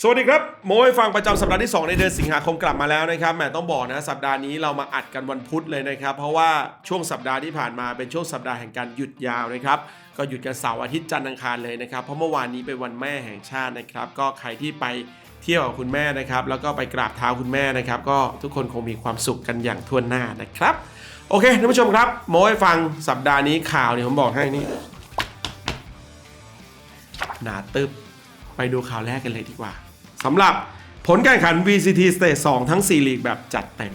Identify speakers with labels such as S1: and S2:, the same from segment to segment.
S1: สวัสดีครับโมให้ฟังประจำสัปดาห์ที่ 2 ในเดือนสิงหาคมกลับมาแล้วนะครับแหมต้องบอกนะสัปดาห์นี้เรามาอัดกันวันพุธเลยนะครับ เพราะว่าช่วงสัปดาห์ที่ผ่านมาเป็นช่วงสัปดาห์แห่งการหยุดยาวนะครับก็หยุดกันเสาร์อาทิตย์จันทร์อังคารเลยนะครับเพราะเมื่อวานนี้เป็นวันแม่แห่งชาตินะครับ ก็ใครที่ไปเที่ยวกับคุณแม่นะครับ แล้วก็ไปกราบเท้าคุณแม่นะครับ ก็ทุกคนคงมีความสุขกันอย่างทั่วหน้านะครับ โอเคท่านผู้ชมครับโมให้ฟังสัปดาห์นี้ข่าวเนี่ยผมบอกให้นี่หนาตึบไปดูข่าวแรกกันเลยดีกว่า สำหรับผลการแข่งขัน VCT Stage 2 ทั้ง 4 ลีกแบบจัดเต็ม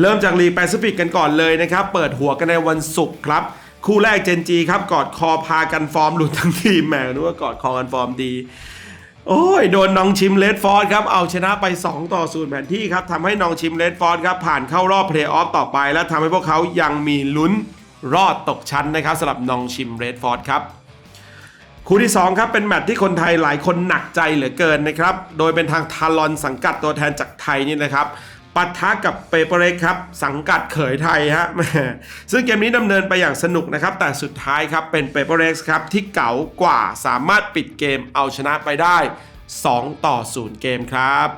S1: เริ่มจากลีกแปซิฟิกกันก่อนเลยนะครับ เปิดหัวกันในวันศุกร์ครับ คู่แรกเจนจีครับ กอดคอพากันฟอร์มหลุดทั้งทีมแหมนึกว่ากอดคอกันฟอร์มดี โอ้ย โดนน้องชิมเลดฟอร์ดครับ เอาชนะไป 2 ต่อ0แผนที่ครับทำให้น้องชิมเลดฟอร์ดครับผ่านเข้ารอบเพลย์ออฟต่อไป และทำให้พวกเขายังมีลุ้นรอดตกชั้นนะครับสำหรับน้องชิมเลดฟอร์ดครับ คู่ที่ 2 ครับ เป็นแมตช์ที่คนไทยหลายคนหนักใจเหลือเกินนะครับ โดยเป็นทางทารอนสังกัดตัวแทนจากไทยนี่นะครับปะทะกับเปเปอร์เร็กครับ สังกัดเขยไทยฮะซึ่งเกมนี้ดำเนินไปอย่างสนุกนะครับ แต่สุดท้ายครับเป็นเปเปอร์เร็กครับ ที่เก๋ากว่าสามารถปิดเกมเอาชนะไปได้ 2 ต่อ 0 เกมครับ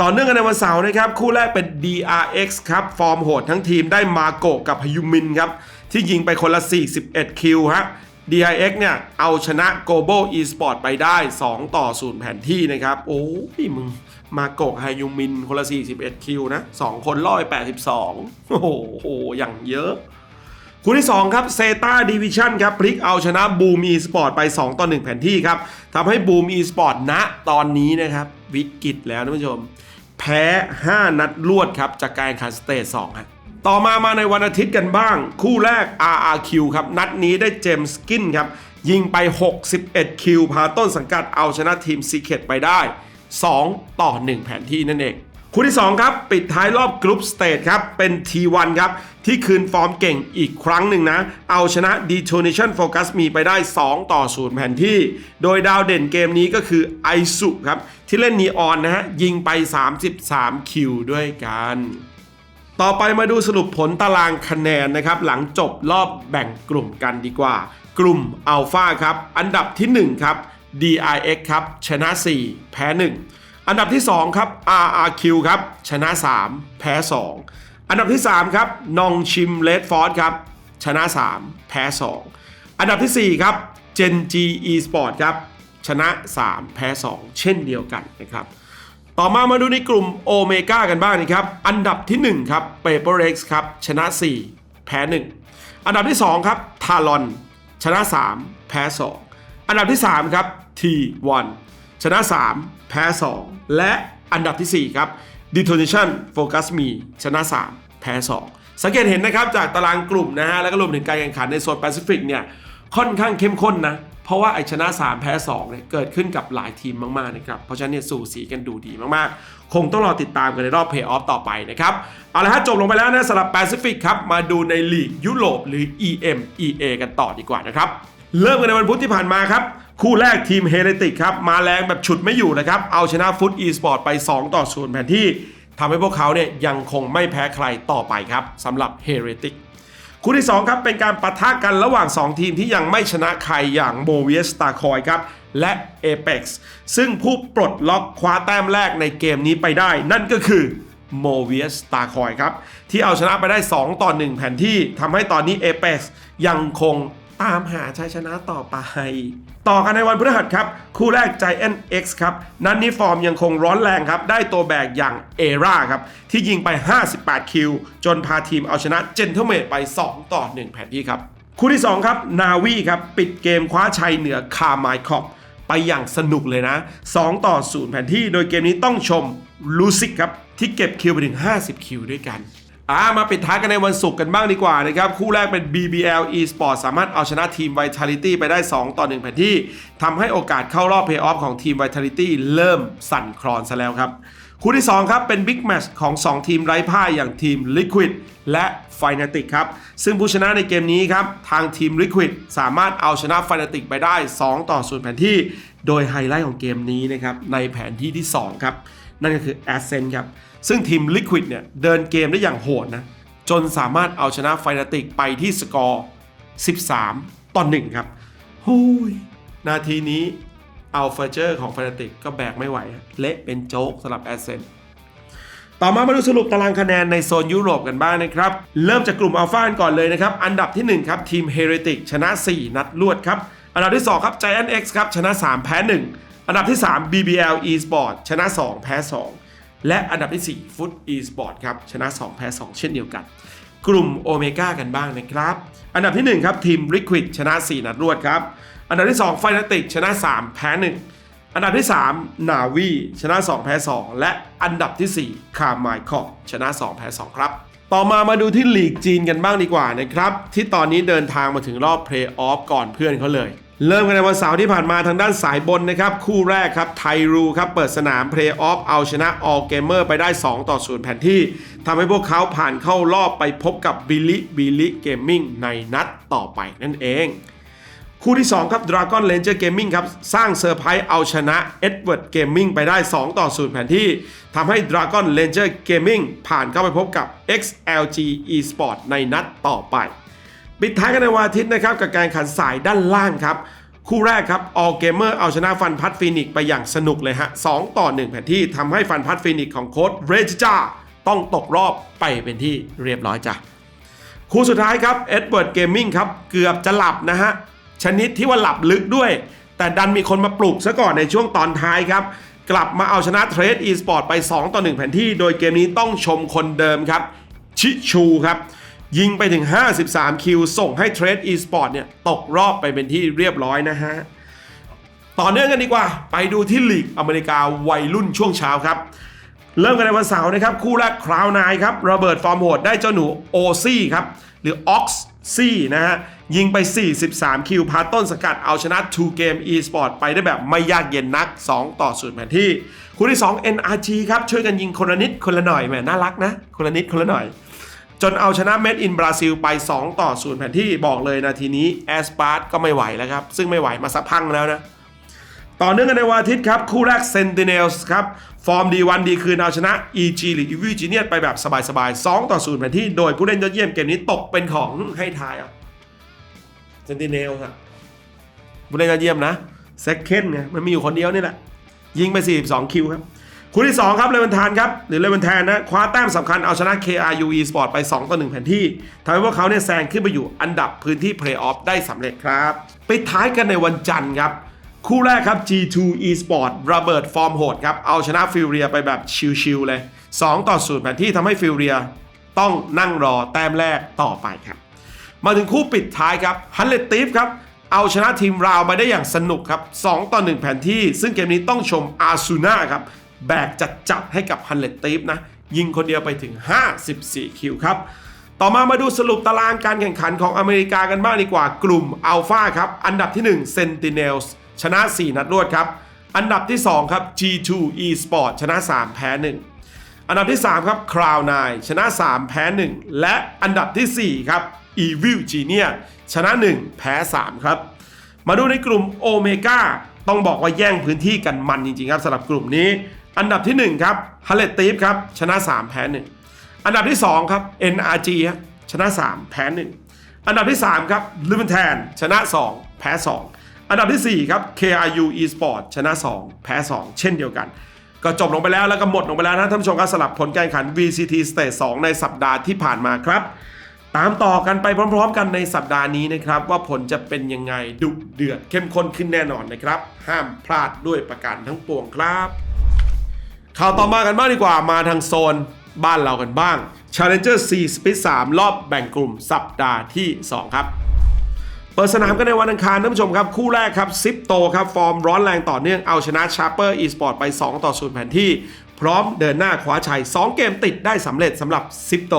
S1: ต่อเนื่องกันในวันเสาร์นะครับ คู่แรกเป็น DRX ครับ ฟอร์มโหดทั้งทีมได้มาโกะกับพยุมินครับ ที่ยิงไปคนละ 41 คิวฮะ DRX เนี่ย เอาชนะ Global Esport ไปได้ 2 ต่อ 0 แผนที่นะครับ โอ้ยมึง มาโกะไฮยูมิน คนละ 41 คิวนะ 2 คนร้อย 82 โอ้โห อย่างเยอะ คู่ที่ 2 ครับเซตาดิวิชั่นครับ พลิกเอาชนะบูมอีสปอร์ตไป 2 ต่อ 1 แผนที่ครับทำให้บูมอีสปอร์ตณตอนนี้นะครับ วิกฤตแล้วท่านผู้ชม แพ้ 5 นัดรวดครับ จากการแข่งขันสเตจ2ฮะ ต่อมามาในวันอาทิตย์กันบ้าง คู่แรก RRQ ครับ นัดนี้ได้เจมส์กินครับ ยิงไป 61 คิว พาต้นสังกัดเอาชนะทีมซีเคตไปได้ 2 ต่อ 1 แผนที่นั่นเอง คู่ที่ 2 ครับ ปิดท้ายรอบกรุ๊ปสเตจครับ เป็น T1 ครับ ที่คืนฟอร์มเก่งอีกครั้งหนึ่งนะ เอาชนะ Detonation Focus มีไปได้ 2 ต่อ 0 แผนที่ โดยดาวเด่นเกมนี้ก็คือไอซุครับที่เล่นนีออนนะฮะยิงไป 33 คิวด้วยกัน ต่อไปมาดูสรุปผลตารางคะแนนนะครับ หลังจบรอบแบ่งกลุ่มกันดีกว่า กลุ่มอัลฟาครับ อันดับที่ 1 ครับ DIX ครับ ชนะ 4 แพ้ 1 อันดับที่ 2 ครับ RRQ ครับ ชนะ 3 แพ้ 2 อันดับที่ 3 ครับ นองชิมเลดฟอร์ดครับ ชนะ 3 แพ้ 2 อันดับทีสี่4 ครับ Gen G Esport ครับ ชนะ 3 แพ้ 2 เช่นเดียวกันนะครับ ต่อมามาดูในกลุ่มโอเมก้ากันบ้างนะครับ อันดับที่ 1 ครับ Paper X ครับ ชนะ 4 แพ้ 1 อันดับที่ 2 ครับทารอน ชนะ 3 แพ้ 2 อันดับที่ 3 ครับ T1 ชนะ 3 แพ้ 2 และอันดับทีสี่ 4 ครับ Detonation Focus Me ชนะ 3 แพ้ 2 สังเกตเห็นนะครับจากตารางกลุ่มนะฮะ แล้วก็รวมถึงการแข่งขันในโซนแปซิฟิกเนี่ย ค่อนข้างเข้มข้นนะ ราะว่าไอชนะ 3 แพ้ 2เนี่ยเกิดขึ้นกับหลายทีมมากๆนะครับ เพราะฉะนั้นเนี่ยสู่สีกันดูดีมากๆ คงต้องรอติดตามกันในรอบเพย์ออฟต่อไปนะครับ เอาละฮะจบลงไปแล้วนะสำหรับแปซิฟิกครับ มาดูในลีกยุโรปหรือ EMEA กันต่อดีกว่านะครับ เริ่มกันในวันพุธที่ผ่านมาครับ คู่แรกทีมเฮเลติกครับ มาแรงแบบฉุดไม่อยู่นะครับ เอาชนะฟุตอีสปอร์ตไป 2 ต่อ0แผนที่ทำให้พวกเขาเนี่ยยังคงไม่แพ้ใครต่อไปครับสำหรับเฮเรติก คู่ที่ 2 ครับเป็นการปะทะกันระหว่าง 2 ทีมที่ยังไม่ชนะใครอย่างโมเวียสตาคอยครับและ Apex ซึ่งผู้ปลดล็อกคว้าแต้มแรกในเกมนี้ไปได้ นั่นก็คือโมเวียสตาคอยครับ ที่เอาชนะไปได้ 2 ต่อ 1 แผนที่ทำให้ตอนนี้ Apex ยังคง ตามหาชัยชนะต่อไป ต่อกันในวันพฤหัสครับ คู่แรก Giant X ครับ นั้นนี้ฟอร์มยังคงร้อนแรงครับ ได้ตัวแบกอย่างเอราครับ ที่ยิงไป 58 คิว จนพาทีมเอาชนะเจนเท m เม e ไป 2 ต่อ 1 แผนที่ครับ คู่ที่ 2 ครับนาวีครับปิดเกมคว้าชัยเหนือคาร์ไมคอปไปอย่างสนุกเลยนะ 2 ต่อ 0 แผนที่ โดยเกมนี้ต้องชมลูซิกครับที่เก็บคิวไปถึง 50 คิวด้วยกัน อ่ามาปิดท้ายกันในวันศุกร์กันบ้างดีกว่านะครับ คู่แรกเป็น BBL Esport สามารถเอาชนะทีม Vitality ไปได้ 2 ต่อ 1 แผนที่ทำให้โอกาสเข้ารอบเพย์ออฟของทีม Vitality เริ่มสั่นคลอนซะแล้วครับ คู่ที่ 2 ครับเป็น Big Match ของ 2 ทีมไร้พ่ายอย่างทีม Liquid และ Fnatic ครับ ซึ่งผู้ชนะในเกมนี้ครับ ทางทีม Liquid สามารถเอาชนะ Fnatic ไปได้ 2 ต่อ0แผนที่ โดยไฮไลท์ของเกมนี้นะครับในแผนที่ที่ 2 ครับ นั่นก็คือ Ascent ครับ ซึ่งทีม Liquid เนี่ยเดินเกมได้อย่างโหดนะ จนสามารถเอาชนะไฟนาติกไปที่สกอร์ 13 ต่อ 1 ครับหูยนาทีนี้อัลฟาเจอร์ของฟ a นติกก็แบกไม่ไหว เละเป็นโจ๊กสำหรับแอสเซนต่อมามาดูสรุปตารางคะแนนในโซนยุโรปกันบ้างนะครับ เริ่มจากกลุ่มอัลฟาก่อนเลยนะครับ อันดับที่ 1 ครับทีมเฮเรติกชนะ 4 นัดรวดครับ อันดับที่ 2 ครับ Giant X ครับชนะ 3 แพ้ 1 อันดับที่ 3 BBL Esport ชนะ 2 แพ้ 2 และอันดับที่ 4 Foot Esport ครับชนะ 2 แพ้ 2 เช่นเดียวกัน กลุ่มโอเมก้ากันบ้างนะครับ อันดับที่ 1 ครับทีม Liquid ชนะ 4 นัดรวดครับ อันดับที่ 2 f n a t i c ชนะ 3 แพ้ 1 อันดับที่ 3 นาวีชนะ 2 แพ้ 2 และอันดับที่ 4 คาร์ไมคอชนะ 2 แพ้ 2 ครับต่อมามาดูที่ลีกจีนกันบ้างดีกว่านะครับ ที่ตอนนี้เดินทางมาถึงรอบเพลย์ออฟก่อนเพื่อนเขาเลย เริ่มกันในวันเสาร์ที่ผ่านมาทางด้านสายบนนะครับ คู่แรกครับไทรูครับเปิดสนามเพลย์ออฟเอาชนะออเกมเมอร์ไปได้ 2 ต่อ0แผนที่ทำให้พวกเขาผ่านเข้ารอบไปพบกับบิลิบิลิเกมมิ่งในนัดต่อไปนั่นเอง คู่ที่ 2 ครับ Dragon Ranger Gaming ครับ สร้างเซอร์ไพรส์เอาชนะ Edward Gaming ไปได้ 2 ต่อ0แผนที่ทำให้ Dragon Ranger Gaming ผ่านเข้าไปพบกับ XLG Esport ในนัดต่อไป ปิดท้ายกันในวันอาทิตย์นะครับกับการขันสายด้านล่างครับ คู่แรกครับ All Gamer เอาชนะฟันพัดฟินิกไปอย่างสนุกเลยฮะ2ต่อ 1 แผนที่ทำให้ฟันพัดฟินิกของโค้ดเรจิจ้าต้องตกรอบไปเป็นที่เรียบร้อยจ้ะคู่สุดท้ายครับ Edward Gaming ครับเกือบจะหลับนะฮะชนิดที่ว่าหลับลึกด้วย แต่ดันมีคนมาปลุกซะก่อนในช่วงตอนท้ายครับ กลับมาเอาชนะเทรด e-sport ไป 2 ต่อ 1 แผนที่ โดยเกมนี้ต้องชมคนเดิมครับ ชิชูครับ ยิงไปถึง 53 คิว ส่งให้เทรด e-sport เนี่ย ตกรอบไปเป็นที่เรียบร้อยนะฮะ ต่อเนื่องกันดีกว่า ไปดูที่ลีกอเมริกาวัยรุ่นช่วงเช้าครับ เริ่มกันในวันเสาร์นะครับ คู่แรกคราวนายครับ ระเบิดฟอร์มโหดได้เจ้าหนูโอซี่ครับ หรืออ x ซี่นะฮะ ยิงไป 43 คิว พาต้นสกัดเอาชนะ 2 เกม e-sport ไปได้แบบไม่ยากเย็นนัก 2 ต่อ0แผนที่ คู่ที่ 2 NRG ครับช่วยกันยิงคนละนิดคนละหน่อยแหมน่ารักนะคนละนิดคนละหน่อย จนเอาชนะเมดอินบราซิลไป 2 ต่อ0แผนที่บอกเลยนาทีนี้แอสปาร์ตก็ไม่ไหวแล้วครับ ซึ่งไม่ไหวมาสักพักแล้วนะ ต่อเนื่องกันในวันอาทิตย์ครับ คู่แรก Sentinels ครับ ฟอร์มดีวันดีคืนเอาชนะ EG หรือ e v i g e n i u s ไปแบบสบายๆ 2 ต่อ0แผนที่โดยผู้เล่นยอดเยี่ยมเกมนี้ตกเป็นของให้ทายอะ Sentinels อะผู้เล่นยอดเยี่ยมนะ Second ไงมันมีอยู่คนเดียวนี่แหละยิงไป 42 คิวครับ คู่ที่ 2 ครับเลวันทานครับหรือเลวันแทนนะคว้าแต้มสำคัญเอาชนะ KRU Esport ไป 2 ต่อ 1 แผ่นที่ทำให้พวกเขาเนี่ยแซงขึ้นไปอยู่อันดับพื้นที่เพลย์ออฟได้สำเร็จครับไปท้ายกันในวันจันทร์ครับคู่แรกครับ G2 Esport ระเบิดฟอร์มโหดครับเอาชนะฟิลเรียไปแบบชิลๆเลย 2 ต่อ0แผ่นที่ทำให้ฟิลเรียต้องนั่งรอแต้มแรกต่อไปครับ มาถึงคู่ปิดท้ายครับฮันเลตตีฟครับเอาชนะทีมราวไปได้อย่างสนุกครับ 2 ต่อ 1 แผ่นที่ ซึ่งเกมนี้ต้องชมอาซูน่าครับ แบกจัดจัดให้กับฮันเลตตีฟนะ ยิงคนเดียวไปถึง 54 คิวครับ ต่อมามาดูสรุปตารางการแข่งขันของอเมริกากันบ้างดีกว่ากลุ่มอัลฟาครับ อันดับที่1 Sentinels ชนะ 4 นัดรวดครับ อันดับที่ 2 ครับ G2 Esport ชนะ 3 แพ้ 1 อันดับที่ 3 ครับ Crown9 ชนะ 3 แพ้ 1 และอันดับทีสี่ 4 ครับ Evil Genius ชนะ 1 แพ้ 3 ครับ มาดูในกลุ่มโอเมก้าต้องบอกว่าแย่งพื้นที่กันมันจริงๆครับสำหรับกลุ่มนี้ อันดับที่ 1 ครับฮัลเลตตีฟครับชนะ 3 แพ้ 1 อันดับที่ 2 ครับ NRG ครับชนะ 3 แพ้ 1 อันดับที่ 3 ครับลิเวนแทนชนะ 2 แพ้ 2 อันดับทีสี่ 4 ครับ KRU Esport ชนะ 2 แพ้ 2 เช่นเดียวกัน ก็จบลงไปแล้วแล้วก็หมดลงไปแล้วนะท่านผู้ชมครับสลับผลการแข่งขัน VCT Stage 2 ในสัปดาห์ที่ผ่านมาครับ ตามต่อกันไปพร้อม ๆ กันในสัปดาห์นี้นะครับว่าผลจะเป็นยังไงดุเดือดเข้มข้นขึ้นแน่นอนนะครับ ห้ามพลาดด้วยประการทั้งปวงครับ ข่าวต่อมากันบ้างดีกว่ามาทางโซนบ้านเรากันบ้าง Challenger 4 Speed 3 รอบแบ่งกลุ่มสัปดาห์ที่ 2 ครับ เปิดสนามกันในวันอังคารท่านผู้ชมครับ คู่แรกครับซิปโตครับ ฟอร์มร้อนแรงต่อเนื่องเอาชนะชาร์เปอร์อีสปอร์ตไป 2 ต่อ0แผนที่ พร้อมเดินหน้าคว้าชัย 2 เกมติดได้สำเร็จสำหรับซิปโต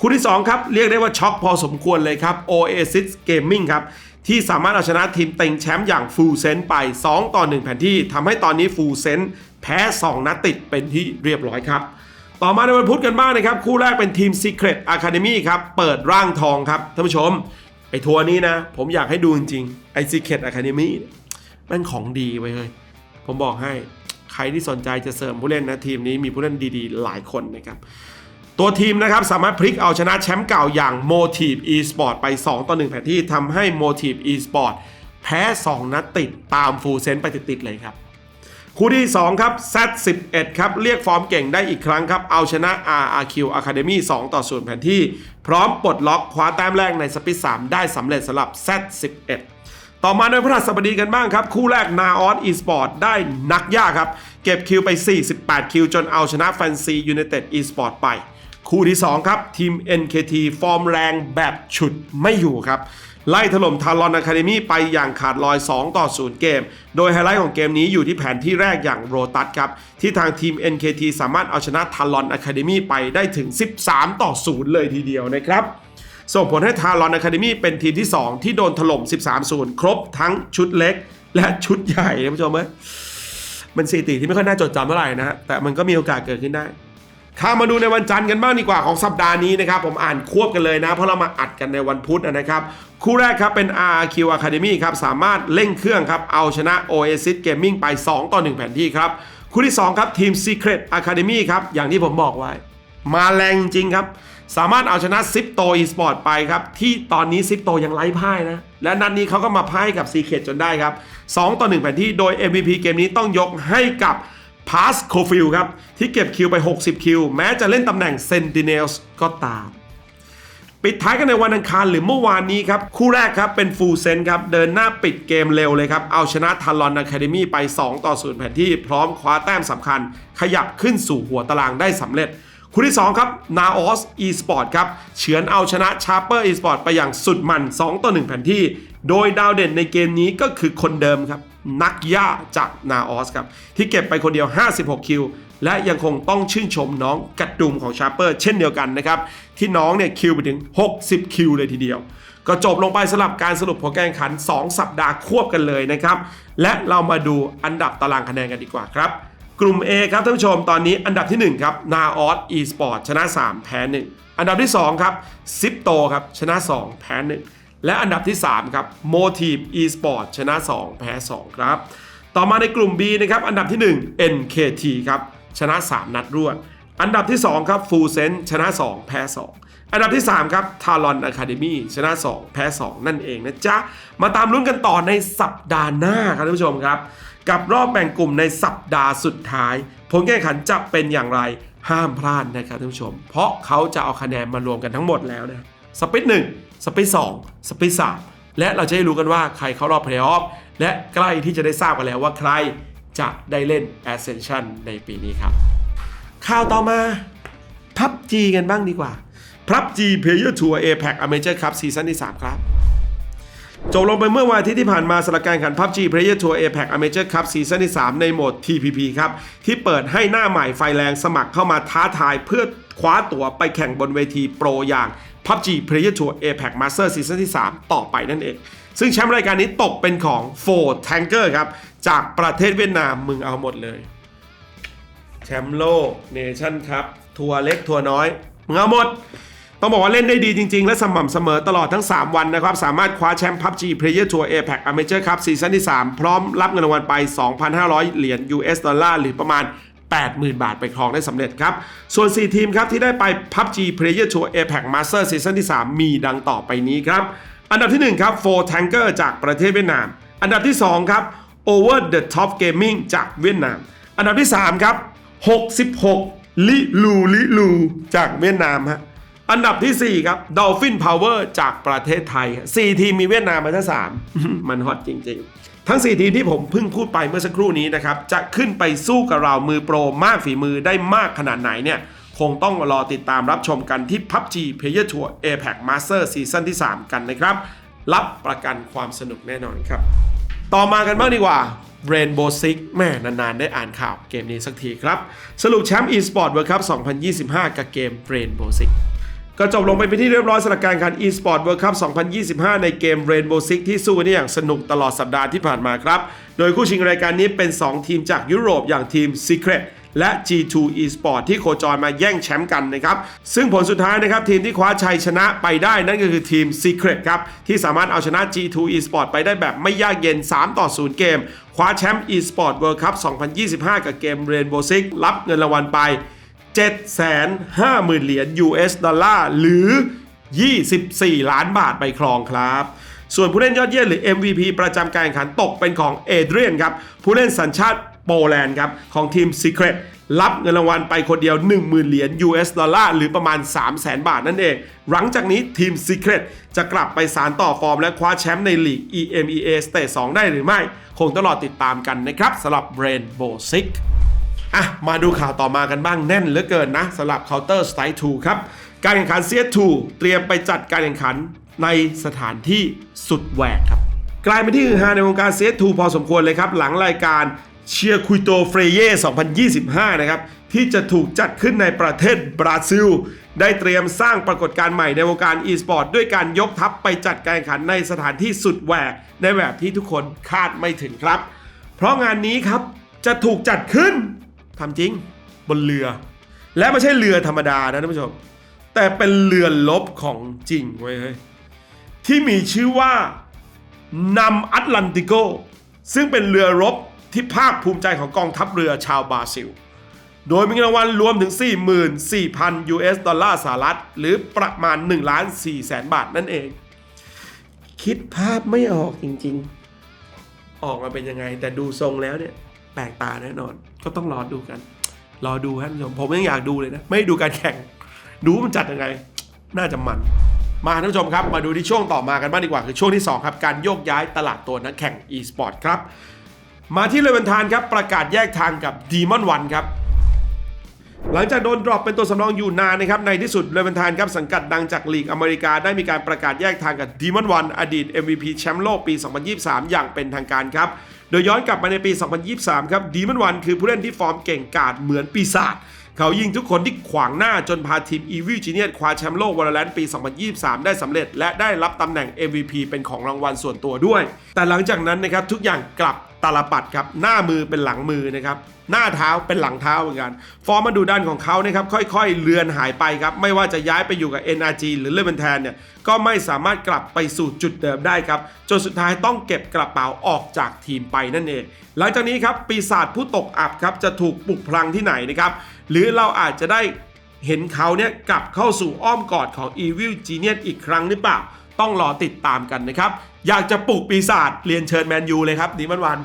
S1: คู่ที่ 2 ครับ เรียกได้ว่าช็อกพอสมควรเลยครับ Oasis Gaming ครับ ที่สามารถเอาชนะทีมเต็งแชมป์อย่างฟูลเซนไป 2 ต่อ 1 แผนที่ทำให้ตอนนี้ฟูลเซนแพ้ 2 นัดติดเป็นที่เรียบร้อยครับ ต่อมาในวันพุธกันบ้างนะครับ คู่แรกเป็นทีม Secret Academy ครับ เปิดร่างทองครับท่านผู้ชม ไอ้ทัวร์นี้นะ ผมอยากให้ดูจริงๆ ไอ้ Secret Academy เนี่ยแมันของดีไว้เฮ้ยผมบอกให้ใครที่สนใจจะเสริมผู้เล่นนะทีมนี้มีผู้เล่นดีๆ หลายคนนะครับ ตัวทีมนะครับสามารถพลิกเอาชนะแชมป์เก่าอย่าง Motive Esport ไป 2 ต่อ 1 แผนที่ทำให้ Motive Esport แพ้ 2 นัดติดตามฟูลเซนไปติดๆเลยครับ คู่ที่ 2 ครับ Z11 ครับ เรียกฟอร์มเก่งได้อีกครั้งครับ เอาชนะ RRQ Academy 2 ต่อ 0 แผนที่ พร้อมปลดล็อกคว้าแต้มแรกในสปิท3ได้สำเร็จสำหรับ Z11 ต่อมาในพระหัสบดีกันบ้างครับ คู่แรก n a o s Esport ได้นักยากครับ เก็บคิวไป 48 คิว จนเอาชนะ Fancy United Esport ไป คู่ที่ 2 ครับ ทีม NKT ฟอร์มแรงแบบฉุดไม่อยู่ครับ ไล่ถล่มทารอนอะคาเดมี่ไปอย่างขาดลอย 2 ต่อ 0 เกม โดยไฮไลท์ของเกมนี้อยู่ที่แผนที่แรกอย่างโรตัสครับ ที่ทางทีม NKT สามารถเอาชนะทารอนอะคาเดมี่ไปได้ถึง 13 ต่อ 0 เลยทีเดียวนะครับส่งผลให้ทารอนอะคาเดมี่เป็นทีมที่ 2 ที่โดนถล่ม 13-0 ครบทั้งชุดเล็กและชุดใหญ่ท่านผู้ชมเอ้ยมันสถิติที่ไม่ค่อยน่าจดจำเท่าไหร่นะฮะแต่มันก็มีโอกาสเกิดขึ้นได้ ข้ามาดูในวันจันทร์กันบ้างดีกว่าของสัปดาห์นี้นะครับ ผมอ่านควบกันเลยนะ เพราะเรามาอัดกันในวันพุธนะครับ คู่แรกครับเป็น RQ Academy ครับ สามารถเร่งเครื่องครับ เอาชนะ Oasis Gaming ไป 2 ต่อ 1 แผนที่ครับ คู่ที่ 2 ครับทีม Secret Academy ครับ อย่างที่ผมบอกไว้ มาแรงจริงครับ สามารถเอาชนะซิปโตอีสปอร์ตไปครับ ที่ตอนนี้ซิปโตยังไร้พ่ายนะ และนัดนี้เขาก็มาพ่ายกับซีเคจนได้ครับ2ต่อ1แผนที่โดย MVP เกมนี้ต้องยกให้กับ พาสโคฟิลครับ ที่เก็บคิวไป 60 คิว แม้จะเล่นตำแหน่งเซนติเนลส์ก็ตาม ปิดท้ายกันในวันอังคารหรือเมื่อวานนี้ครับ คู่แรกครับเป็นฟูลเซนครับ เดินหน้าปิดเกมเร็วเลยครับ เอาชนะทารอนอะคาเดมี่ไป 2 ต่อ 0 แผนที่พร้อมคว้าแต้มสำคัญ ขยับขึ้นสู่หัวตารางได้สำเร็จ คู่ที่ 2 ครับ Naos Esport ครับเฉือนเอาชนะ Sharper Esport ไปอย่างสุดมัน 2 ต่อ 1 แผ่นที่ โดยดาวเด่นในเกมนี้ก็คือคนเดิมครับ นักย่าจาก Naos ครับ ที่เก็บไปคนเดียว 56 คิว และยังคงต้องชื่นชมน้องกัดดุมของ Sharper เช่นเดียวกันนะครับ ที่น้องเนี่ยคิวไปถึง 60 คิวเลยทีเดียวก็จบลงไปสำหรับการสรุปผลการแข่งขัน 2 สัปดาห์ควบกันเลยนะครับ และเรามาดูอันดับตารางคะแนนกันดีกว่าครับ กลุ่ม A ครับท่านผู้ชมตอนนี้อันดับที่ 1 ครับ Naos Esport ชนะ 3 แพ้ 1 อันดับที่ 2 ครับซิปโตครับชนะ 2 แพ้ 1 และอันดับที่ 3 ครับ Motive Esport ชนะ 2 แพ้ 2 ครับ ต่อมาในกลุ่ม B นะครับอันดับที่ 1 NKT ครับชนะ 3 นัดรวด อันดับที่ 2 ครับ Full Sense ชนะ 2 แพ้ 2อันดับที่ 3 ครับ Talon Academy ชนะ 2 แพ้ 2 นั่นเองนะจ๊ะ มาตามลุ้นกันต่อในสัปดาห์หน้าครับท่านผู้ชมครับ กับรอบแบ่งกลุ่มในสัปดาห์สุดท้าย ผลการแข่งขันจะเป็นอย่างไรห้ามพลาดนะครับท่านผู้ชม เพราะเขาจะเอาคะแนนมารวมกันทั้งหมดแล้วนะสปิทหนึ่งสปิทสองสปิทสามและเราจะได้รู้กันว่าใครเข้ารอบเพลย์ออฟและใกล้ที่จะได้ทราบกันแล้วว่าใครจะได้เล่น Ascension ในปีนี้ครับ ข่าวต่อมาพับจีกันบ้างดีกว่าพับจี Player Tour APAC Amateur Cup ซีซั่นที่ 3 ครับ จบลงไปเมื่อวันอาทิตย์ที่ผ่านมาสำหรับการแข่งขัน PUBG Player Tour APAC Amateur Cup ซีซั่นที่ 3 ในโหมด TPP ครับ ที่เปิดให้หน้าใหม่ไฟแรงสมัครเข้ามาท้าทายเพื่อคว้าตั๋วไปแข่งบนเวทีโปรอย่าง PUBG Player Tour APAC Master ซีซั่นที่ 3 ต่อไปนั่นเอง ซึ่งแชมป์รายการนี้ตกเป็นของ Ford Tanker ครับ จากประเทศเวียดนามมึงเอาหมดเลย แชมป์โลกเนชั่นครับ ทัวร์เล็กทัวร์น้อยมึงเอาหมด ต้องบอกว่าเล่นได้ดีจริง ๆ และสม่ำเสมอตลอดทั้ง 3 วันนะครับ สามารถคว้าแชมป์ PUBG Player Tour APAC Amateur Cup ซีซั่นที่ 3 พร้อมรับเงินรางวัลไป 2,500 เหรียญ US ดอลลาร์หรือประมาณ 80,000 บาทไปครองได้สำเร็จครับ ส่วน 4 ทีมครับที่ได้ไป PUBG Player Tour APAC Master ซีซั่นที่ 3 มีดังต่อไปนี้ครับ อันดับที่ 1 ครับ Four Tanker จากประเทศเวียดนาม อันดับที่ 2 ครับ Over the Top Gaming จากเวียดนาม อันดับที่ 3 ครับ 66 ลิลูลิลูจากเวียดนามฮะ อันดับที่ 4 ครับ Dolphin Power จากประเทศไทย 4 ทีมมีเวียดนามมาทั้ง3มันฮอตจริง ๆ ทั้ง 4 ทีมที่ผมเพิ่งพูดไปเมื่อสักครู่นี้นะครับ จะขึ้นไปสู้กับเรามือโปรมากฝีมือได้มากขนาดไหนเนี่ย คงต้องรอติดตามรับชมกันที่ PUBG Player Tour APAC Master ซีซั่นที่ 3 กันนะครับ รับประกันความสนุกแน่นอนครับ ต่อมากันบ้างดีกว่า Rainbow Six แม่นานๆ ได้อ่านข่าวเกมนี้สักทีครับ สรุปแชมป์ eSport World Cup 2025 กับเกม Rainbow Six ก็จบลงไปเป็นที่เรียบร้อยสำหรับการแข่งขัน eSport World Cup 2025 ในเกม Rainbow Six ที่สู้กันอย่างสนุกตลอดสัปดาห์ที่ผ่านมาครับ โดยคู่ชิงรายการนี้เป็น 2 ทีมจากยุโรปอย่างทีม Secret และ G2 Esport ที่โคจรมาแย่งแชมป์กันนะครับ ซึ่งผลสุดท้ายนะครับ ทีมที่คว้าชัยชนะไปได้นั่นก็คือทีม Secret ครับ ที่สามารถเอาชนะ G2 Esport ไปได้แบบไม่ยากเย็น 3 ต่อ 0 เกม คว้าแชมป์ Esport World Cup 2025 กับเกม Rainbow Six รับเงินรางวัลไป 750,000 เหรียญ US ดอลลาร์หรือ 24 ล้านบาทไปครองครับ ส่วนผู้เล่นยอดเยี่ยมหรือ MVP ประจำการแข่งขันตกเป็นของเอเดรียนครับ ผู้เล่นสัญชาติโปแลนด์ครับ ของทีม Secret รับเงินรางวัลไปคนเดียว 10,000 เหรียญ US ดอลลาร์หรือประมาณ 300,000 บาทนั่นเอง หลังจากนี้ทีม Secret จะกลับไปสารต่อฟอร์มและคว้าแชมป์ในลีก EMEA Stage 2 ได้หรือไม่ คงต้องรอติดตามกันนะครับสำหรับ Rainbow Six อะมาดูข่าวต่อมากันบ้างแน่นเหลือเกินนะสำหรับ Counter Strike 2 ครับ การแข่งขัน CS2 เตรียมไปจัดการแข่งขันในสถานที่สุดแหวกครับ กลายเป็นที่ฮือฮาในวงการ CS2 พอสมควรเลยครับ หลังรายการเชียร์คุยโตเฟรเย่ 2025 นะครับ ที่จะถูกจัดขึ้นในประเทศบราซิล ได้เตรียมสร้างปรากฏการณ์ใหม่ในวงการ e-sport ด้วยการยกทัพไปจัดการแข่งขันในสถานที่สุดแหวกในแบบที่ทุกคนคาดไม่ถึงครับ เพราะงานนี้ครับจะถูกจัดขึ้น ทำจริงบนเรือ และไม่ใช่เรือธรรมดานะท่านผู้ชม แต่เป็นเรือลบของจริงเว้ยเฮ้ยที่มีชื่อว่านำแอตแลนติโก ซึ่งเป็นเรือรบที่ภาคภูมิใจของกองทัพเรือชาวบราซิล โดยมีเงินรางวัลรวมถึง 44,000 US ดอลลาร์สหรัฐ หรือประมาณ1ล้าน4แสนบาทนั่นเอง คิดภาพไม่ออกจริงๆ ออกมาเป็นยังไง แต่ดูทรงแล้วเนี่ย แปลกตาแน่นอน ก็ต้องรอดูกัน รอดูครับท่านผู้ชมผมยังอยากดูเลยนะ ไม่ดูการแข่ง ดูมันจัดยังไง น่าจะมัน มาท่านผู้ชมครับ มาดูที่ช่วงต่อมากันบ้างดีกว่า คือช่วงที่ 2 ครับ การโยกย้ายตลาดตัวนักแข่ง e-sport ครับ มาที่เลเวนทานครับ ประกาศแยกทางกับดีมอนวันครับหลังจากโดนดรอปเป็นตัวสำรองอยู่นานนะครับ ในที่สุดเลเวนทานครับสังกัดดังจากลีกอเมริกา ได้มีการประกาศแยกทางกับดีมอนวันอดีต MVP แชมป์โลกปี 2023 อย่างเป็นทางการครับ โดยย้อนกลับมาในปี 2023 ครับดีมันวันคือผู้เล่นที่ฟอร์มเก่งกาจเหมือนปีศาจเขายิงทุกคนที่ขวางหน้าจนพาทีม Evil Genius คว้าแชมป์โลกวอลเลนปี 2023 ได้สำเร็จ และได้รับตำแหน่ง MVP เป็นของรางวัลส่วนตัวด้วย แต่หลังจากนั้นนะครับทุกอย่างกลับ ตาลปัดครับหน้ามือเป็นหลังมือนะครับหน้าเท้าเป็นหลังเท้าเหมือนกัน ฟอร์มมาดูด้านของเขานะครับค่อยๆ เลือนหายไปครับไม่ว่าจะย้ายไปอยู่กับ NRG หรือเลเวนแทนเนี่ยก็ไม่สามารถกลับไปสู่จุดเดิมได้ครับจนสุดท้ายต้องเก็บกระเป๋าออกจากทีมไปนั่นเอง หลังจากนี้ครับปีศาจผู้ตกอับครับจะถูกปลุกพลังที่ไหนนะครับหรือเราอาจจะได้เห็นเขาเนี่ยกลับเข้าสู่อ้อมกอดของ Evil Genius อีกครั้งหรือเปล่า ต้องรอติดตามกันนะครับ อยากจะปลุกปีศาจเรียนเชิญแมนยูเลยครับดีมันวัน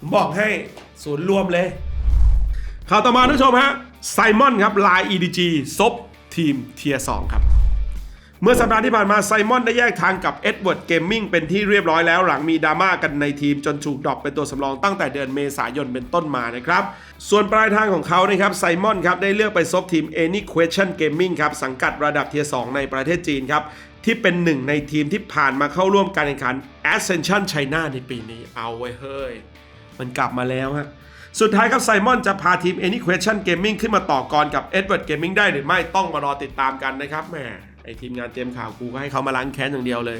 S1: ผมบอกให้ศูนย์รวมเลยข่าวต่อมาท่านผู้ชมฮะไซมอนครับลาย EDG ซบทีมเทียร์2ครับ เมื่อสัปดาห์ที่ผ่านมาไซมอนได้แยกทางกับเอ็ดเวิร์ดเกมมิ่งเป็นที่เรียบร้อยแล้วหลังมีดราม่ากันในทีมจนถูกดรอปเป็นตัวสำรองตั้งแต่เดือนเมษายนเป็นต้นมานะครับ ส่วนปลายทางของเขานะครับไซมอนครับได้เลือกไปซบทีม Any Question Gaming ครับสังกัดระดับเทียร์2ในประเทศจีนครับ ที่เป็นหนึ่งในทีมที่ผ่านมาเข้าร่วมการแข่งขัน Ascension China ในปีนี้เอาไว้เฮ้ย มันกลับมาแล้วฮะสุดท้ายครับไซมอนจะพาทีม Any Question Gaming ขึ้นมาต่อกรกับ Edward Gaming ได้หรือไม่ต้องมารอติดตามกันนะครับแหมไอทีมงานเตรียมข่าวกูก็ให้เขามาล้างแค้นอย่างเดียวเลย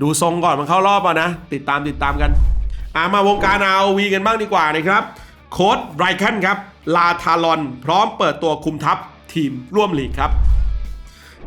S1: ดูทรงก่อนมันเข้ารอบอะนะ ติดตามติดตามกันอ่ามาวงการ ROV กันบ้างดีกว่านะครับโค้ดไรคันครับลาทารอน พร้อมเปิดตัวคุมทัพทีมร่วมลีกครับ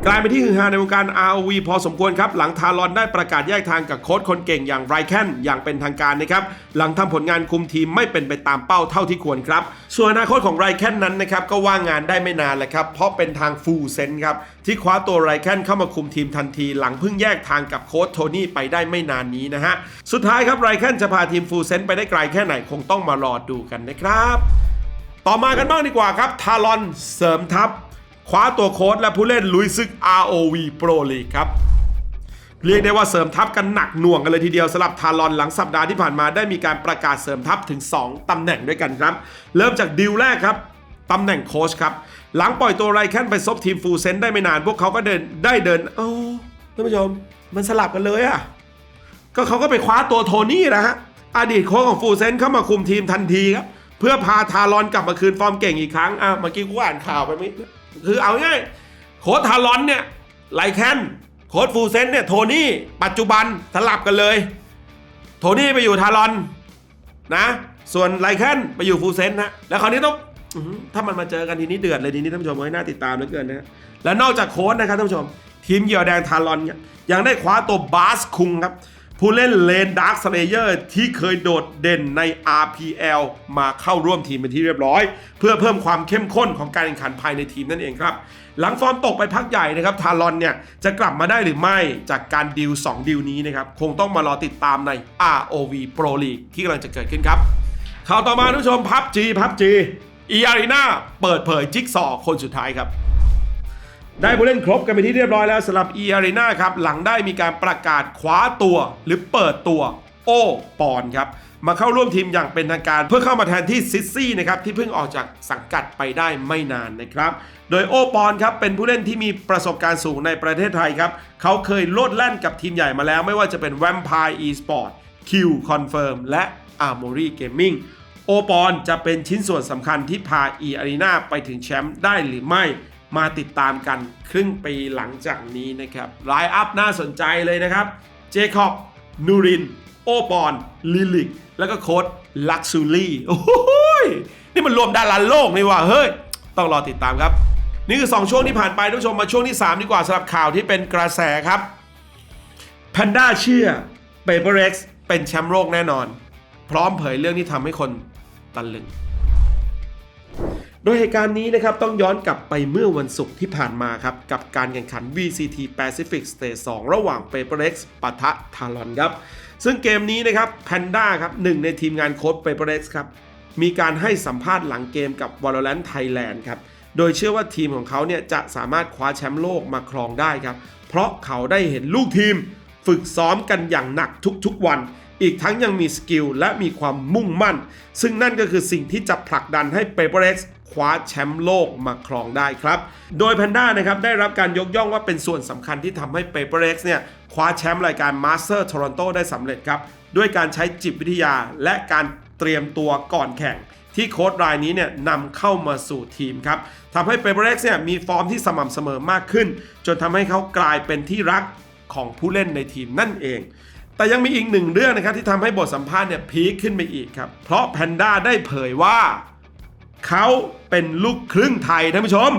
S1: กลายเป็นที่ฮือฮาในวงการ ROV พอสมควรครับ หลังทารอนได้ประกาศแยกทางกับโค้ชคนเก่งอย่างไรแคนอย่างเป็นทางการนะครับ หลังทำผลงานคุมทีมไม่เป็นไปตามเป้าเท่าที่ควรครับ ส่วนอนาคตของไรแคนนั้นนะครับ ก็ว่างงานได้ไม่นานเลยครับ เพราะเป็นทางฟูลเซนครับ ที่คว้าตัวไรแคนเข้ามาคุมทีมทันที หลังเพิ่งแยกทางกับโค้ชโทนี่ไปได้ไม่นานนี้นะฮะสุดท้ายครับไรแคนจะพาทีมฟูลเซนไปได้ไกลแค่ไหนคงต้องมารอดูกันนะครับ ต่อมากันบ้างดีกว่าครับทารอนเสริมทัพ คว้าตัวโค้ชและผู้เล่นลุยซึก ROV Pro League ครับเรียกได้ว่าเสริมทัพกันหนักหน่วงกันเลยทีเดียวสำหรับทารอนหลังสัปดาห์ที่ผ่านมาได้มีการประกาศเสริมทัพถึง 2 ตำแหน่งด้วยกันครับ เริ่มจากดีลแรกครับตำแหน่งโค้ชครับ หลังปล่อยตัวไรแคนไปซบทีมฟูลเซนได้ไม่นาน พวกเขาก็เดินได้เดิน เอ้าท่านผู้ชม มันสลับกันเลยอะก็เขาก็ไปคว้าตัวโทนี่นะฮะ อดีตโค้ชของฟูลเซนเข้ามาคุมทีมทันทีครับ เพื่อพาทารอนกลับมาคืนฟอร์มเก่งอีกครั้งอะเมื่อกี้กูอ่านข่าวไปมั้ย คือเอาง่ายโค้ชทารอนเนี่ยไลแคนโค้ชฟูลเซนเนี่ยโทนี่ปัจจุบันสลับกันเลย โทนี่ไปอยู่ทารอนนะ ส่วนไลแคนไปอยู่ฟูลเซนนะแล้วคราวนี้ต้องถ้ามันมาเจอกันทีนี้เดือดเลยทีนี้ท่านผู้ชมให้หน่าติดตามเหลือเกินนะและนอกจากโค้ชนะครับท่านผู้ชม ทีมเหยี่ยวแดงทารอนเนี่ยยังได้คว้าตัวบาสคุงครับ ผู้เล่นเลนดาร์คสเลเยอร์ที่เคยโดดเด่นใน RPL มาเข้าร่วมทีมเป็นที่เรียบร้อย เพื่อเพิ่มความเข้มข้นของการแข่งขันภายในทีมนั่นเองครับ หลังฟอร์มตกไปพักใหญ่นะครับทารอนเนี่ยจะกลับมาได้หรือไม่จากการดิว2ดิวนี้นะครับ คงต้องมารอติดตามใน ROV Pro League ที่กำลังจะเกิดขึ้นครับข่าวต่อมาท่านผู้ชมพับจีพับจีอีอารีนาเปิดเผยจิ๊กซอคนสุดท้ายครับ ได้ผู้เล่นครบกันไปที่เรียบร้อยแล้วสำหรับ e a r e n a ครับหลังได้มีการประกาศคว้าตัวหรือเปิดตัว โอปอนครับมาเข้าร่วมทีมอย่างเป็นทางการ เพื่อเข้ามาแทนที่ซิซี่นะครับที่เพิ่งออกจากสังกัดไปได้ไม่นานนะครับ โดยโอปอนครับเป็นผู้เล่นที่มีประสบการณ์สูงในประเทศไทยครับเขาเคยโลดแล่นกับทีมใหญ่มาแล้ว ไม่ว่าจะเป็น Vampire Esport Q Confirm และ Armory Gaming โอปอนจะเป็นชิ้นส่วนสำคัญที่พา e a r e n a ไปถึงแชมป์ได้หรือไม่ มาติดตามกันครึ่งปีหลังจากนี้นะครับไลน์อัพน่าสนใจเลยนะครับ เจคอบ นูริน โอปอน ลิลิก แล้วก็โค้ดลักซูลี่โอ้โหนี่มันรวมดาราโลกนี่ว่ะเฮ้ย ต้องรอติดตามครับ นี่คือ 2 ช่วงที่ผ่านไปท่านผู้ชมมาช่วงที่ 3 ดีกว่าสำหรับข่าวที่เป็นกระแสครับแพนด้าเชื่อเปเปอร์เร็กซ์เป็นแชมป์โลกแน่นอน พร้อมเผยเรื่องที่ทำให้คนตะลึง ดยเหตุการณ์นี้นะครับต้องย้อนกลับไปเมื่อวันศุกร์ที่ผ่านมาครับ กับการแข่งขัน VCT Pacific Stage 2 ระหว่าง PaperX ปะทะ Talon ครับ ซึ่งเกมนี้นะครับ Panda ครับหนึ่งในทีมงานโค้ด PaperX ครับมีการให้สัมภาษณ์หลังเกมกับ Valorant Thailand ครับโดยเชื่อว่าทีมของเขาเนี่ยจะสามารถคว้าแชมป์โลกมาครองได้ครับ เพราะเขาได้เห็นลูกทีม ฝึกซ้อมกันอย่างหนักทุกๆวันอีกทั้งยังมีสกิลและมีความมุ่งมั่น ซึ่งนั่นก็คือสิ่งที่จะผลักดันให้ PaperX คว้าแชมป์โลกมาครองได้ครับ โดย Panda นะครับได้รับการยกย่องว่าเป็นส่วนสำคัญที่ทำให้ PaperX เนี่ยคว้าแชมป์รายการ Master Toronto ได้สำเร็จครับ ด้วยการใช้จิตวิทยาและการเตรียมตัวก่อนแข่ง ที่โค้ดรายนี้เนี่ยนำเข้ามาสู่ทีมครับทำให้ PaperX เนี่ยมีฟอร์มที่สม่ำเสมอมากขึ้น จนทำให้เขากลายเป็นที่รักของผู้เล่นในทีมนั่นเองแต่ยังมีอีกหนึ่งเรื่องนะครับที่ทำให้บทสัมภาษณ์เนี่ยพีคขึ้นไปอีกครับ เพราะแพนด้าได้เผยว่า เขาเป็นลูกครึ่งไทยท่านผู้ชม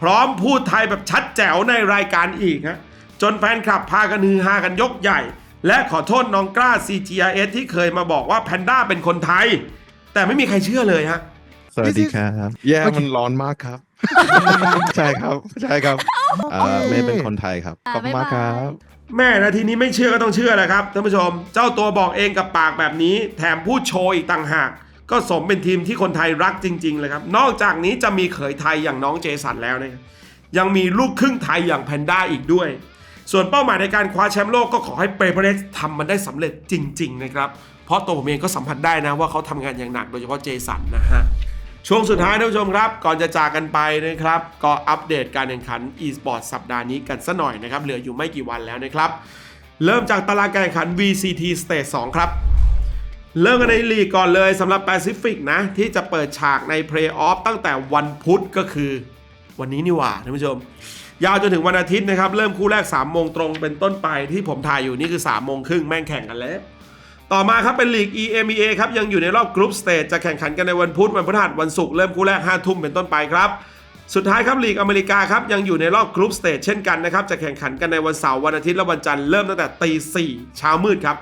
S1: พร้อมพูดไทยแบบชัดแจ๋วในรายการอีกฮะจนแฟนคลับพากันฮือฮากันยกใหญ่ และขอโทษน้องกล้า CGRS ที่เคยมาบอกว่าแพนด้าเป็นคนไทย แต่ไม่มีใครเชื่อเลยฮะ
S2: สวัสดีครับแย่มันร้อนมากครับ ใช่ครับใช่ครับอ่าเมย์เป็นคนไทยครับขอบคุณมากครับ
S1: แม่นาทีนี้ไม่เชื่อก็ต้องเชื่อแหละครับท่านผู้ชม เจ้าตัวบอกเองกับปากแบบนี้ แถมพูดโชว์อีกต่างหาก ก็สมเป็นทีมที่คนไทยรักจริงๆเลยครับ นอกจากนี้จะมีเขยไทยอย่างน้องเจสันแล้วนะยังมีลูกครึ่งไทยอย่างแพนด้าอีกด้วย ส่วนเป้าหมายในการคว้าแชมป์โลกก็ขอให้เปเปอร์เล็กทำมันได้สำเร็จจริง ๆ นะครับ เพราะตัวผมเองก็สัมผัสได้นะว่าเขาทำงานอย่างหนักโดยเฉพาะเจสันนะฮะช่วงสุดท้ายท่านผู้ชมครับ ก่อนจะจากกันไปนะครับ ก็อัปเดตการแข่งขัน e-sport สัปดาห์นี้กันสัหน่อยนะครับ เหลืออยู่ไม่กี่วันแล้วนะครับ เริ่มจากตารางการแข่งขัน VCT Stage 2 ครับ เริ่มกันในลีกก่อนเลยสำหรับแปซิฟิกนะ ที่จะเปิดฉากในเพลย์ออฟตั้งแต่วันพุธก็คือ วันนี้นี่หว่าท่านผู้ชม ยาวจนถึงวันอาทิตย์นะครับ เริ่มคู่แรก3โมงตรงเป็นต้นไปที่ผมถ่ายอยู่นี่คือ3โมงครึ่งแม่งแข่งกันแล้ว ต่อมาครับเป็นลีก EMEA ครับยังอยู่ในรอบกรุ๊ปสเตจจะแข่งขันกันในวันพุธวันพฤหัสวันศุกร์เริ่มคู่แรก5ทุ่มเป็นต้นไปครับสุดท้ายครับลีกอเมริกาครับยังอยู่ในรอบกรุ๊ปสเตจเช่นกันนะครับจะแข่งขันกันในวันเสาร์วันอาทิตย์และวันจันทร์เริ่มตั้งแต่ตีสี่เช้ามืดครับ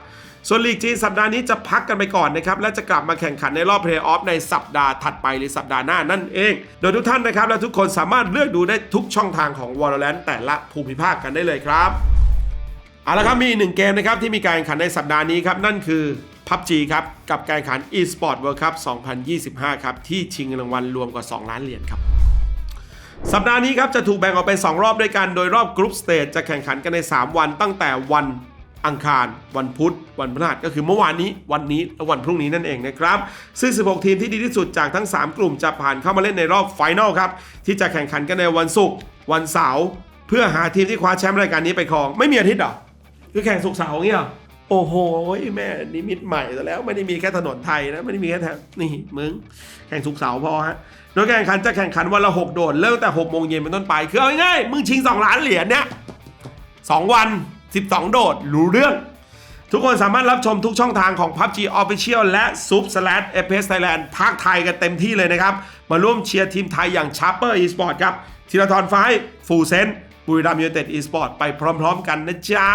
S1: ส่วนลีกจีนสัปดาห์นี้จะพักกันไปก่อนนะครับ และจะกลับมาแข่งขันในรอบเพลย์ออฟในสัปดาห์ถัดไปหรือสัปดาห์หน้านั่นเอง โดยทุกท่านนะครับและทุกคนสามารถเลือกดูได้ทุกช่องทางของ Valorant แต่ละภูมิภาคกันได้เลยครับเอาละครับมีอีกหนึ่งเกมนะครับที่มีการแข่งขันในสัปดาห์นี้ครับนั่นคือ PUBG ครับกับการแข่งขัน eSport World Cup 2025 ครับที่ชิงรางวัลรวมกว่า 2 ล้านเหรียญครับสัปดาห์นี้ครับจะถูกแบ่งออกเป็น 2 รอบด้วยกัน โดยรอบกรุ๊ปสเตจจะแข่งขันกันใน 3 วันตั้งแต่วัน อังคาร วันพุธ วันพฤหัสก็คือเมื่อวานนี้ วันนี้และวันพรุ่งนี้นั่นเองนะครับ ซึ่ง 16 ทีมที่ดีที่สุดจากทั้ง 3 กลุ่มจะผ่านเข้ามาเล่นในรอบไฟนอลครับ ที่จะแข่งขันกันในวันศุกร์ วันเสาร์ เพื่อหาทีมที่คว้าแชมป์รายการนี้ไปครอง ไม่มีอาทิตย์หรอ คือแข่งสุกร์เสาร์เงี้ยหรอโอ้โหแม่นิมิตใหม่ซะแล้วไม่ได้มีแค่ถนนไทยนะไม่ได้มีแค่แถวนี่มึงแข่งสุกร์เสาร์พอฮะโดยการแข่งขันจะแข่งขันวันละหกโดดเริ่มแต่หกโมงเย็นเป็นต้นไป คือเอาง่ายมึงชิงสองล้านเหรียญเนี่ยสองวัน สิบสองโดดรู้เรื่อง ทุกคนสามารถรับชมทุกช่องทางของ PUBG Official และ Sub Slash FPS Thailand ภาคไทยกันเต็มที่เลยนะครับ มาร่วมเชียร์ทีมไทยอย่าง Sharper Esport ครับธีรทรไฟฟูเซนบุรีรัมย์ยูไนเต็ด Esport ไปพร้อม ๆ กันนะจ๊ะ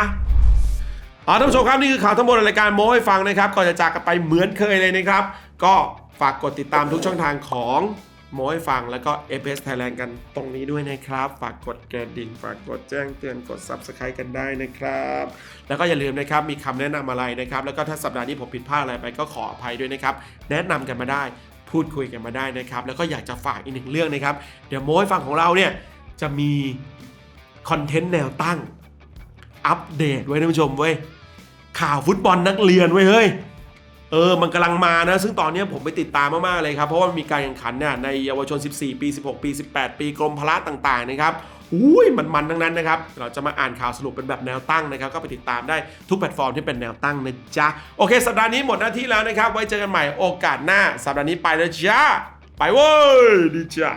S1: เอาท่านผู้ชมครับนี่คือข่าวทั้งหมดในรายการโม้ให้ฟังนะครับก่อนจะจากกันไปเหมือนเคยเลยนะครับ ก็ฝากกดติดตามทุกช่องทางของ โม้ให้ฟังแล้วก็ FS Thailand กันตรงนี้ด้วยนะครับ ฝากกดกระดิ่ง ฝากกดแจ้งเตือนกด Subscribe กันได้นะครับ แล้วก็อย่าลืมนะครับ มีคำแนะนำอะไรนะครับ แล้วก็ถ้าสัปดาห์นี้ผมผิดพลาดอะไรไปก็ขออภัยด้วยนะครับ แนะนำกันมาได้ พูดคุยกันมาได้นะครับ แล้วก็อยากจะฝากอีกหนึ่งเรื่องนะครับ เดี๋ยวโม้ให้ฟังของเราเนี่ยจะมีคอนเทนต์แนวตั้ง อัปเดตไว้ท่านผู้ชมเว้ยข่าวฟุตบอลนักเรียนเว้ยเฮ้ย เออ มันกำลังมานะ ซึ่งตอนนี้ผมไปติดตามมาก ๆ เลยครับ เพราะว่ามีการแข่งขันเนี่ยในเยาวชน 14 ปี 16 ปี 18 ปี กรมพละต่าง ๆ นะครับอุ้ยมันๆทั้งนั้นนะครับ เราจะมาอ่านข่าวสรุปเป็นแบบแนวตั้งนะครับ ก็ไปติดตามได้ทุกแพลตฟอร์มที่เป็นแนวตั้งนะจ๊ะ โอเค สัปดาห์นี้หมดหน้าที่แล้วนะครับ ไว้เจอกันใหม่โอกาสหน้า สัปดาห์นี้ไปแล้วจ้า ไปเว้ย ดีจ้า